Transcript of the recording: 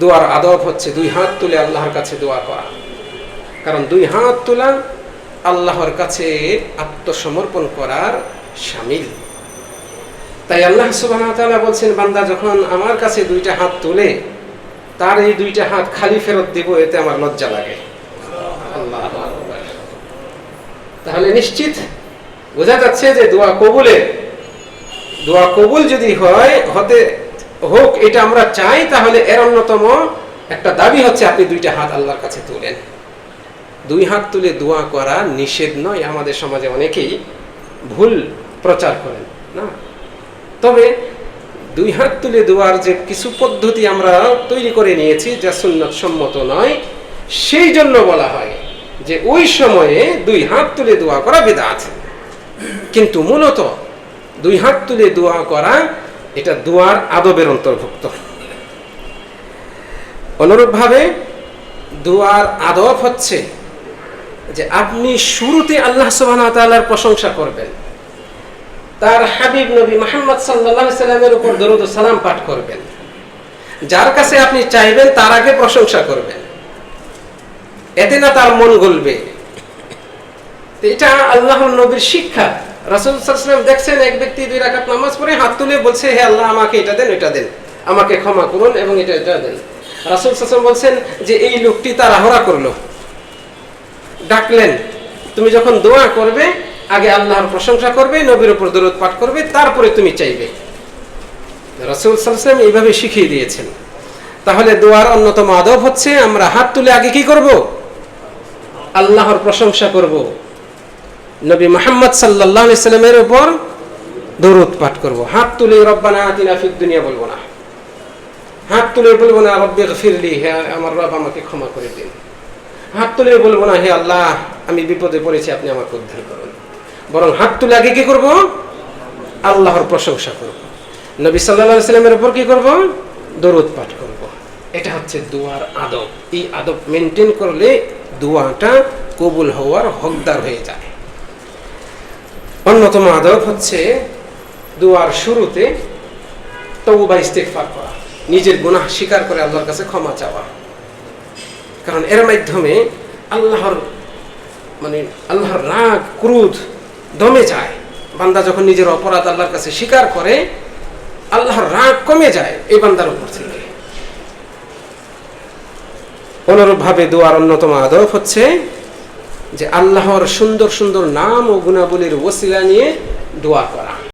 দোয়ার আদব হচ্ছে দুই হাত তুলে আল্লাহর কাছে দোয়া করা। কারণ দুই হাত তোলা আল্লাহর কাছে আত্মসমর্পণ করার সামিল। তাই আল্লাহ সুবাহ বলছেন, বান্দা যখন আমার কাছে দুইটা হাত তোলে, তার এই দুইটা হাত খালি ফেরত দিব, এতে আমার লজ্জা লাগে। আল্লাহ। তাহলে নিশ্চিত বোঝা যাচ্ছে যে দোয়া কবুলের। দোয়া কবুল যদি হয়, হতে হোক, এটা আমরা চাই, তাহলে এর অন্যতম একটা দাবি হচ্ছে আপনি দুইটা হাত আল্লাহর কাছে তুলেন। দুই হাত তুলে দোয়া করা নিষেধ নয়, আমাদের সমাজে অনেকেই ভুল প্রচার করেন, না? তবে দুই হাত তুলে দোয়ার যে কিছু পদ্ধতি আমরা তৈরি করে নিয়েছি, যা সুন্নত সম্মত নয়, সেই জন্য বলা হয় যে ওই সময়ে দুই হাত তুলে দোয়া করা বেদা আছে কিন্তু মূলত দুই হাত তুলে দোয়া করা এটা দোয়ার আদবের অন্তর্ভুক্ত। অনুরূপভাবে দোয়ার আদব হচ্ছে যে আপনি শুরুতে আল্লাহ ওয়া প্রশংসা করবেন। তার হাবিব নবী মোহাম্মদ সাল্লামের উপর দরুদ সালাম পাঠ করবেন। যার কাছে আপনি চাইবেন তার আগে প্রশংসা করবেন। এতে না তার মন গলবে। এটা আল্লাহর নবীর শিক্ষা। রাসূল সাল্লাল্লাহু দেখছেন এক ব্যক্তি দুই রাকাত নামাজ পড়ে, হাত তুলে বলছে, হে আল্লাহ, আমাকে এটা দেন এটা দেন। আমাকে ক্ষমা করুন এবং এটা এটা দেন। রাসূল ওয়াসাল্লাম বলছেন যে, এই লোকটি তার আহরা করল। ডাকলেন, তুমি যখন দোয়া করবে, আগে আল্লাহর প্রশংসা করবে, নবীর উপর দরুদ পাঠ করবে, তারপরে তুমি চাইবে। রাসূল ওয়াসাল্লাম এইভাবে শিখিয়ে দিয়েছেন। তাহলে দোয়ার অন্যতম আদব হচ্ছে, আমরা হাত তুলে আগে কি করব? আল্লাহর প্রশংসা করব। নবী মোহাম্মদ আলাইহি সাল্লামের উপর দরুদ পাঠ করব। হাত তুলে, রব্বানা আতিনা ফিদ দুনিয়া বলব না। হাত তুলে বলব না, রব্বি গফিরলি হে আমার রব, আমাকে ক্ষমা করে দিন। হাত তুলে বলব না, হে আল্লাহ, আমি বিপদে পড়েছি, আপনি আমাকে উদ্ধার করুন। বরং হাত তুলে আগে কি করব? আল্লাহর প্রশংসা করব। নবী আলাইহি সাল্লামের উপর কি করব? দরুদ পাঠ করব। এটা হচ্ছে দোয়ার আদব। এই আদব মেনটেন করলে দোয়াটা কবুল হওয়ার হকদার হয়ে যায়। অন্যতম আদব হচ্ছে দুয়ার শুরুতে তওবা, ইস্তেগফার করা। নিজের গুনাহ স্বীকার করে আল্লাহর কাছে ক্ষমা চাওয়া। কারণ এর মাধ্যমে আল্লাহর মানে আল্লাহর রাগ, ক্রোধ দমে যায়। বান্দা যখন নিজের অপরাধ আল্লাহর কাছে স্বীকার করে, আল্লাহর রাগ কমে যায় এই বান্দার উপর থেকে। অনুরূপভাবে দোয়ার অন্যতম আদব হচ্ছে যে আল্লাহর সুন্দর সুন্দর নাম ও গুণাবলীর ওসিলা নিয়ে দোয়া করা।